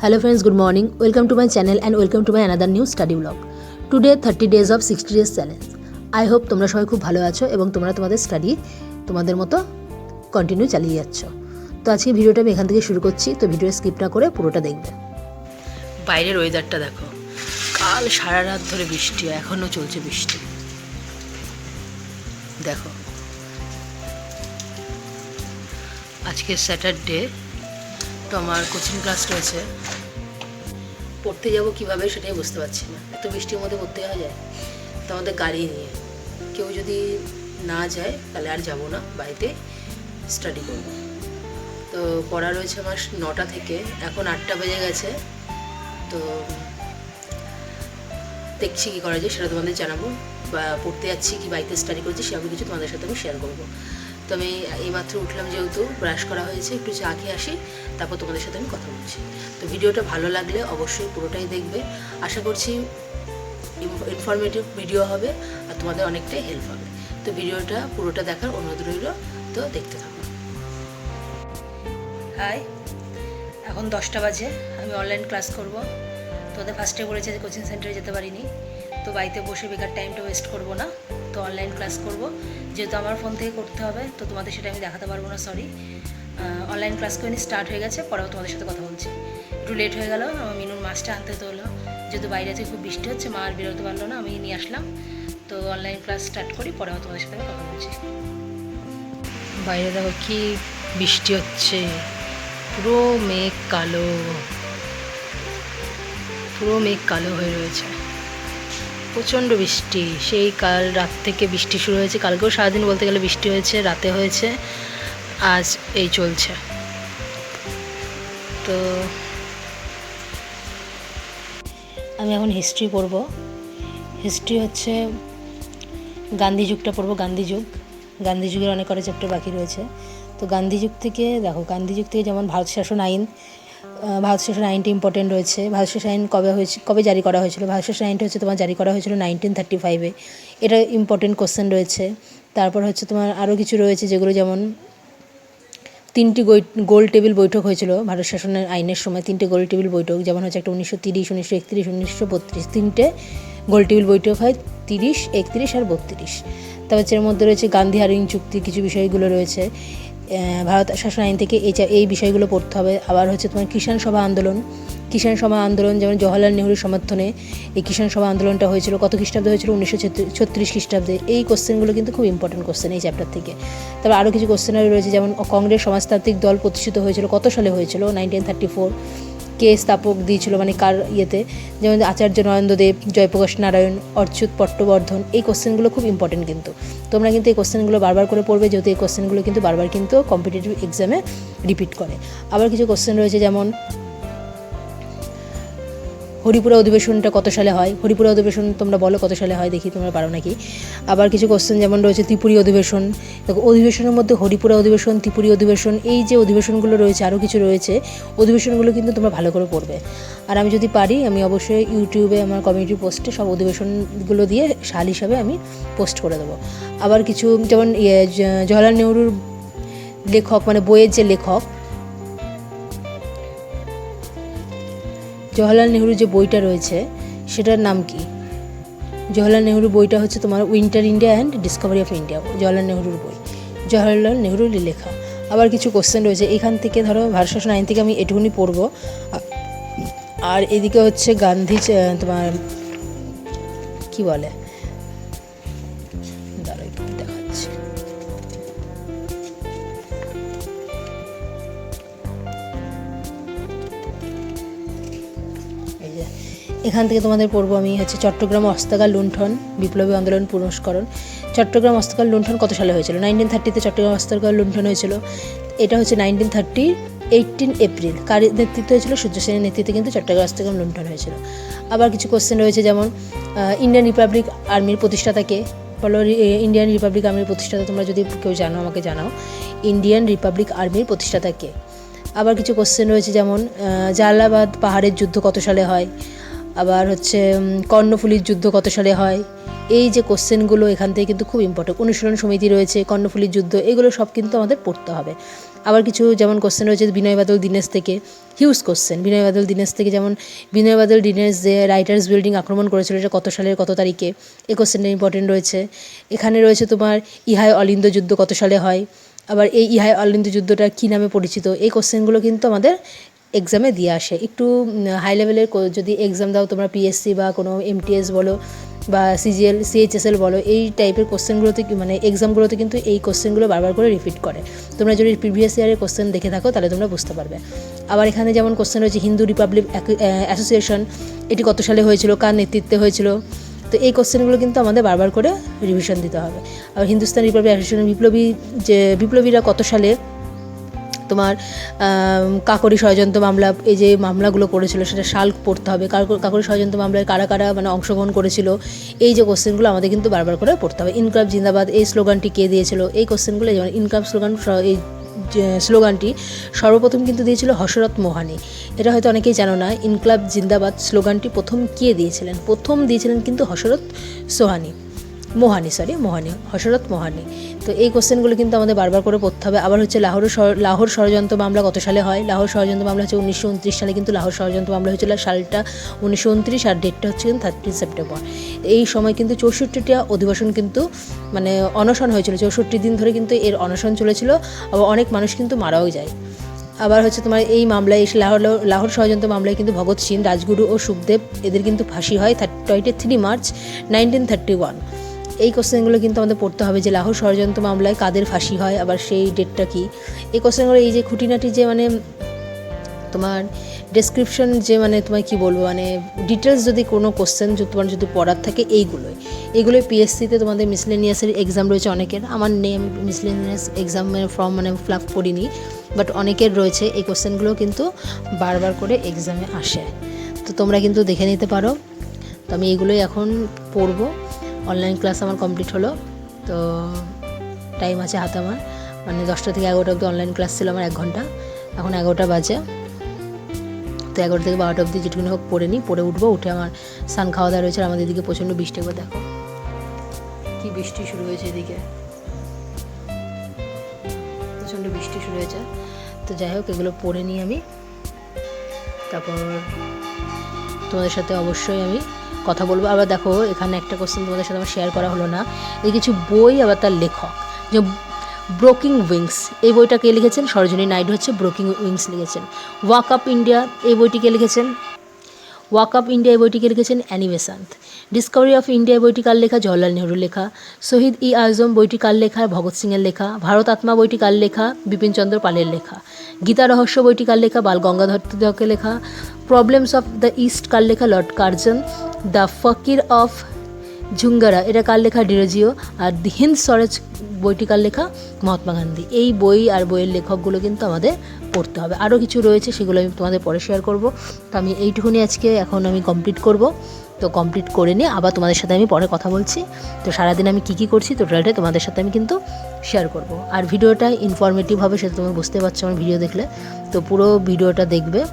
Hello friends, good morning. Welcome to my channel and welcome to my another new study vlog. Today 30 days of 60 days challenge. I hope তোমরা সবাই খুব ভালো আছো এবং তোমরা তোমাদের স্টাডি তোমাদের মতো কন্টিনিউ চালিয়ে যাচ্ছ তো আজকে ভিডিওটা আমি এখান থেকে শুরু করছি তো ভিডিও স্কিপ না করে পুরোটা দেখবে বাইরের ওয়েদারটা দেখো কাল সারা রাত ধরে বৃষ্টি এখনও চলছে বৃষ্টি দেখো আজকে স্যাটারডে তো আমার কোচিং ক্লাস রয়েছে। পড়তে যাব কীভাবে সেটাই বুঝতে পারছি না। এত বৃষ্টির মধ্যে পড়তে যাওয়া যায়? তো আমাদের গাড়ি নিয়ে। কেউ যদি না যায়, তাহলে আর যাব না। বাড়িতে স্টাডি করব। তো পড়া রয়েছে আমার নটা থেকে। এখন আটটা বেজে গেছে। তো দেখছি কী করা যায়, সেটা তোমাদের জানাব। বা পড়তে যাচ্ছি কি, বাড়িতে স্টাডি করছি, সেরকম কিছু তোমাদের সাথে আমি শেয়ার করব। তো আমি এইমাত্র উঠলাম যেহেতু ব্রাশ করা হয়েছে, একটু চা খেয়ে আসি, তারপর তোমাদের সাথে আমি কথা বলছি। তো ভিডিওটা ভালো লাগলে অবশ্যই পুরোটাই দেখবে। আশা করছি ইনফরমেটিভ ভিডিও হবে আর তোমাদের অনেকটাই হেল্প হবে। তো ভিডিওটা পুরোটা দেখার অনুরোধ রইল, তো দেখতে থাকো। হাই এখন দশটা বাজে, আমি অনলাইন ক্লাস করব। তোদের ফার্স্টে বলেছে যে কোচিং সেন্টারে যেতে পারিনি, তো বাড়িতে বসে বেকার টাইমটা ওয়েস্ট করব না, তো অনলাইন ক্লাস করব। যেহেতু আমার ফোন থেকে করতে হবে, তো তোমাদের সেটা আমি দেখাতে পারব না সরি অনলাইন ক্লাস করে স্টার্ট হয়ে গেছে, পরেও তোমাদের সাথে কথা বলছি। একটু লেট হয়ে গেল, আমার মিনুর মাছটা আনতে তো হলো যেহেতু বাইরে থেকে খুব বৃষ্টি হচ্ছে, মা আর বেরোতে পারল না, আমি নিয়ে আসলাম। তো অনলাইন ক্লাস স্টার্ট করি, পরেও তোমাদের সাথে কথা বলছি। বাইরে দেখো কি বৃষ্টি হচ্ছে, পুরো মেঘ কালো। পুরো মেঘ কালো হয়ে রয়েছে। প্রচণ্ড বৃষ্টি। সেই কাল রাত থেকে বৃষ্টি শুরু হয়েছে। কালকেও সারাদিন বলতে গেলে বৃষ্টি হয়েছে, রাতে হয়েছে, আজ এই চলছে। তো আমি এখন হিস্ট্রি পড়ব। হিস্ট্রি হচ্ছে গান্ধী যুগটা পড়ব, গান্ধী যুগ। গান্ধী যুগের অনেক কটা চ্যাপ্টার বাকি রয়েছে। তো গান্ধী যুগ থেকে, দেখো, গান্ধী যুগ থেকে যেমন ভারত শাসন আইন ভারত শাসন আইনটি ইম্পর্টেন্ট রয়েছে। ভারত শাসন আইন কবে হয়েছে, কবে জারি করা হয়েছিল? ভারত শাসন আইনটা হচ্ছে তোমার জারি করা হয়েছিল নাইনটিন থার্টি ফাইভে এটা ইম্পর্টেন্ট কোশ্চেন রয়েছে। তারপর হচ্ছে তোমার আরও কিছু রয়েছে যেগুলো যেমন তিনটি গোল টেবিল বৈঠক হয়েছিল ভারত শাসনের আইনের সময়। তিনটে গোল টেবিল বৈঠক, যেমন হচ্ছে একটা উনিশশো তিরিশ, উনিশশো একত্রিশ, উনিশশো বত্রিশ। তিনটে গোল টেবিল বৈঠক হয় তিরিশ, একত্রিশ আর বত্রিশ। তারপর এর মধ্যে রয়েছে গান্ধী হারিং চুক্তি, কিছু বিষয়গুলো রয়েছে। ভারত শাসন আইন থেকে এই এই বিষয়গুলো পড়তে হবে। আবার হচ্ছে তোমার কিষাণ সভা আন্দোলন। কিষাণ সভা আন্দোলন যেমন জওয়াহরলাল নেহরুর সমর্থনে এই কিষাণ সভা আন্দোলনটা হয়েছিল, কত খ্রিস্টাব্দে হয়েছিল? উনিশশো ছত্রিশ খ্রিস্টাব্দে। এই কোশ্চেনগুলো কিন্তু খুব ইম্পর্টেন্ট কোশ্চেন এই চ্যাপ্টার থেকে। তারপর আরও কিছু কোশ্চেন রয়েছে, যেমন কংগ্রেস সমাজতান্ত্রিক দল প্রতিষ্ঠিত হয়েছিল, কত সালে হয়েছিল? নাইনটিন থার্টি ফোর কে স্থাপক দিয়েছিল মানে কার ইয়েতে? যেমন আচার্য নরেন্দ্রদেব জয়প্রকাশ নারায়ণ, অচ্যুত পট্টবর্ধন, এই কোশ্চেনগুলো খুব ইম্পর্টেন্ট কিন্তু। তোমরা কিন্তু এই কোশ্চেনগুলো বারবার করে পড়বে, যেহেতু এই কোশ্চেনগুলো কিন্তু বারবার কিন্তু কম্পিটিটিভ এক্সামে রিপিট করে। আবার কিছু কোশ্চেন রয়েছে যেমন হরিপুরা অধিবেশনটা কত সালে হয়? হরিপুরা অধিবেশন তোমরা বলো কত সালে হয়, দেখি তোমরা পারো নাকি? আবার কিছু কোশ্চেন যেমন রয়েছে, ত্রিপুরী অধিবেশন। দেখো, অধিবেশনের মধ্যে হরিপুরা অধিবেশন, ত্রিপুরী অধিবেশন, এই যে অধিবেশনগুলো রয়েছে আরও কিছু রয়েছে, অধিবেশনগুলো কিন্তু তোমরা ভালো করে পড়বে। আর আমি যদি পারি, আমি অবশ্যই ইউটিউবে আমার কমিউনিটি পোস্টে সব অধিবেশনগুলো দিয়ে সাল হিসাবে আমি পোস্ট করে দেবো। আবার কিছু, যেমন ইয়ে জ- জওয়াহরলাল নেহরুর লেখক মানে বইয়ের যে লেখক জওয়াহরলাল নেহরু যে বইটা রয়েছে, সেটার নাম কি? জওয়াহরলাল নেহরু বইটা হচ্ছে তোমার winter India and discovery of India Jawaharlal নেহরুর বই। জওয়াহরলাল নেহরুর লেখা। আবার কিছু কোশ্চেন রয়েছে, এখান থেকে ধরো ভারত শাসন আইন থেকে আমি এটুকুনি পড়ব। আর এদিকে হচ্ছে গান্ধী তোমার, কি বলে? এখান থেকে তোমাদের পড়ব আমি হচ্ছে চট্টগ্রাম অস্তাগার লুণ্ঠন, বিপ্লবী আন্দোলন, পুরস্করণ। চট্টগ্রাম অস্তাগার লুণ্ঠন কত সালে হয়েছিল? নাইনটিন থার্টিতে চট্টগ্রাম অস্তাগার লুণ্ঠন হয়েছিল। এটা হচ্ছে নাইনটিন থার্টি এইটিন এপ্রিল কার নেতৃত্ব হয়েছিল? সূর্য সেনের নেতৃত্বে কিন্তু চট্টগ্রাম অস্তাগার লুণ্ঠন হয়েছিল। আবার কিছু কোশ্চেন রয়েছে যেমন ইন্ডিয়ান রিপাবলিক আর্মির প্রতিষ্ঠাতাকে বলো ইন্ডিয়ান রিপাবলিক আর্মির প্রতিষ্ঠাতা তোমরা যদি কেউ জানো, আমাকে জানাও। ইন্ডিয়ান রিপাবলিক আর্মির প্রতিষ্ঠাতাকে আবার কিছু কোশ্চেন রয়েছে যেমন জালালাবাদ পাহাড়ের যুদ্ধ কত সালে হয়? আবার হচ্ছে কর্ণফুলীর যুদ্ধ কত সালে হয়? এই যে কোশ্চেনগুলো এখান থেকে কিন্তু খুব ইম্পর্টেন্ট অনুশীলন সমিতি রয়েছে, কর্ণফুলীর যুদ্ধ, এগুলো সব কিন্তু আমাদের পড়তে হবে। আবার কিছু যেমন কোশ্চেন রয়েছে বিনয় বাদল দীনেশ থেকে হিউজ কোশ্চেন বিনয় বাদল দীনেশ থেকে যেমন, বিনয় বাদল দীনেশ যে রাইটার্স বিল্ডিং আক্রমণ করেছিল এটা কত সালের কত তারিখে এই কোশ্চেনটা ইম্পর্টেন্ট রয়েছে। এখানে রয়েছে তোমার, ইহাই অলিন্দ যুদ্ধ কত সালে হয়? আবার এই ইহাই অলিন্দ যুদ্ধটা কী নামে পরিচিত? এই কোশ্চেনগুলো কিন্তু আমাদের এক্সামে দিয়ে আসে। একটু হাই লেভেলের যদি এক্সাম দাও তোমরা পিএসসি বা কোনো এমটিএস বলো বা সিজিএল সিএইচএসএল বলো, এই টাইপের কোশ্চেনগুলোতে মানে এক্সামগুলোতে কিন্তু এই কোশ্চেনগুলো বারবার করে রিপিট করে। তোমরা যদি প্রিভিয়াস ইয়ারের কোশ্চেন দেখে থাকো, তাহলে তোমরা বুঝতে পারবে। আবার এখানে যেমন কোশ্চেন রয়েছে হিন্দু রিপাবলিক অ্যাসোসিয়েশন এটি কত সালে হয়েছিল, কার নেতৃত্বে হয়েছিল? তো এই কোশ্চেনগুলো কিন্তু আমাদের বারবার করে রিভিশন দিতে হবে। আর হিন্দুস্তান রিপাবলিক অ্যাসোসিয়েশন বিপ্লবী যে বিপ্লবীরা কত সালে তোমার কাকরি ষড়যন্ত্র মামলা, এই যে মামলাগুলো করেছিল, সেটা সাল পড়তে হবে। কাকর- ষড়যন্ত্র মামলায় কারা কারা মানে অংশগ্রহণ করেছিল, এই যে কোশ্চেনগুলো আমাদের কিন্তু বারবার করে পড়তে হবে। ইনকলাব জিন্দাবাদ, এই স্লোগানটি কে দিয়েছিল? এই কোশ্চেনগুলো যেমন ইনকলাব স্লোগান, স- এই স্লোগানটি সর্বপ্রথম কিন্তু দিয়েছিল হসরত মোহানি। এটা হয়তো অনেকেই জানো না, ইনকলাব জিন্দাবাদ স্লোগানটি প্রথম কে দিয়েছিলেন? প্রথম দিয়েছিলেন কিন্তু হসরত সোহানি। মোহানি সরি মোহানি হসরত মোহানি। তো এই কোশ্চেনগুলো কিন্তু আমাদের বারবার করে পড়তে হবে। আবার হচ্ছে লাহোর লাহোর ষড়যন্ত্র মামলা কত সালে হয়? লাহোর ষড়যন্ত্র মামলা হচ্ছে উনিশশো উনত্রিশ সালে, কিন্তু লাহোর ষড়যন্ত্র মামলা হয়েছিল সালটা উনিশশো উনত্রিশ আর ডেটটা হচ্ছে কিন্তু থার্টিন সেপ্টেম্বর এই সময় কিন্তু চৌষট্টিটা অধিবেশন কিন্তু মানে অনশন হয়েছিল। চৌষট্টি দিন ধরে কিন্তু এর অনশন চলেছিল, আবার অনেক মানুষ কিন্তু মারাও যায়। আবার হচ্ছে তোমার এই মামলায় এসে লাহোর লাহোর ষড়যন্ত্র মামলায় কিন্তু ভগৎ সিং, রাজগুরু ও সুখদেব, এদের কিন্তু ফাঁসি হয় twenty three March nineteen thirty one এই কোশ্চেনগুলো কিন্তু আমাদের পড়তে হবে যে লাহোর ষড়যন্ত্র মামলায় কাদের ফাঁসি হয়, আবার সেই ডেটটা কি? এই কোশ্চেনগুলো এই যে খুঁটিনাটি যে মানে তোমার ডেসক্রিপশন যে মানে তোমায় কি বলব মানে ডিটেলস যদি কোনো কোশ্চেন তোমার যদি পড়ার থাকে এইগুলোই। এইগুলোই পিএসসিতে তোমাদের মিসলেনিয়াসের এক্সাম রয়েছে অনেকের। আমার নেম মিসলেনিয়াস এক্সামের ফর্ম মানে ফিল আপ করিনি বাট অনেকের রয়েছে। এই কোশ্চেনগুলো কিন্তু বারবার করে এক্সামে আসে। তো তোমরা কিন্তু দেখে নিতে পারো। তো আমি এইগুলোই এখন পড়ব। অনলাইন ক্লাস আমার কমপ্লিট হলো। তো টাইম আছে হাতে আমার। মানে দশটা থেকে এগারোটা অবধি অনলাইন ক্লাস ছিল আমার এক ঘণ্টা। এখন এগারোটা বাজে। তো এগারোটা থেকে বারোটা অবধি যেটুকুনি হোক পড়ে নিই। পড়ে উঠবো, উঠে আমার সান খাওয়া দাওয়া রয়েছে। আর আমাদের এদিকে প্রচণ্ড বৃষ্টি একবার দেখো। কি বৃষ্টি শুরু হয়েছে এদিকে। প্রচণ্ড বৃষ্টি শুরু হয়েছে। তো যাই হোক, এগুলো পড়ে নিই আমি। তারপর তোমাদের সাথে অবশ্যই আমি কথা বলব। আবার দেখো, এখানে একটা কোশ্চেন তোমাদের সাথে আমার শেয়ার করা হলো না। এই কিছু বই আবার তার লেখক, যে ব্রোকিং উইংস এই বইটা কে লিখেছেন? সরোজিনী নাইডু হচ্ছে ব্রোকিং উইংস লিখেছেন। ওয়াক আপ ইন্ডিয়া এই বইটিকে লিখেছেন? ওয়াক আপ ইন্ডিয়া বইটিকে লিখেছেন অ্যানিমেশান্ত ডিসকভারি অফ ইন্ডিয়া বইটি কার লেখা? জওয়াহরলাল নেহরুর লেখা। শহীদ ই আজম বইটি কার লেখা? ভগৎ সিংয়ের লেখা। ভারত আত্মা বইটি কার লেখা? বিপিনচন্দ্র পালের লেখা। গীতা রহস্য বইটি কার লেখা? বাল গঙ্গাধর লেখা। প্রবলেমস অফ দ্য ইস্ট কার লেখা? Lord Curzon the fakir of Jungheera, এটা কার লেখা? ডিরোজিও। আর দি হিন্দ স্বরাজ বইটি কার লেখা? মহাত্মা গান্ধী। এই বই আর বইয়ের লেখকগুলো কিন্তু আমাদের পড়তে হবে। আরও কিছু রয়েছে, সেগুলো আমি তোমাদের পরে শেয়ার করব। তো আমি এইটুকুনি আজকে, এখন আমি কমপ্লিট করব। তো কমপ্লিট করে নিয়ে আবার তোমাদের সাথে আমি পরে কথা বলছি। তো সারাদিন আমি কী কী করছি টোটালটাই তোমাদের সাথে আমি কিন্তু শেয়ার করব। আর ভিডিওটা ইনফরমেটিভ হবে, সেটা তুমি বুঝতে পারছ আমার ভিডিও দেখলে। তো পুরো ভিডিওটা দেখবে।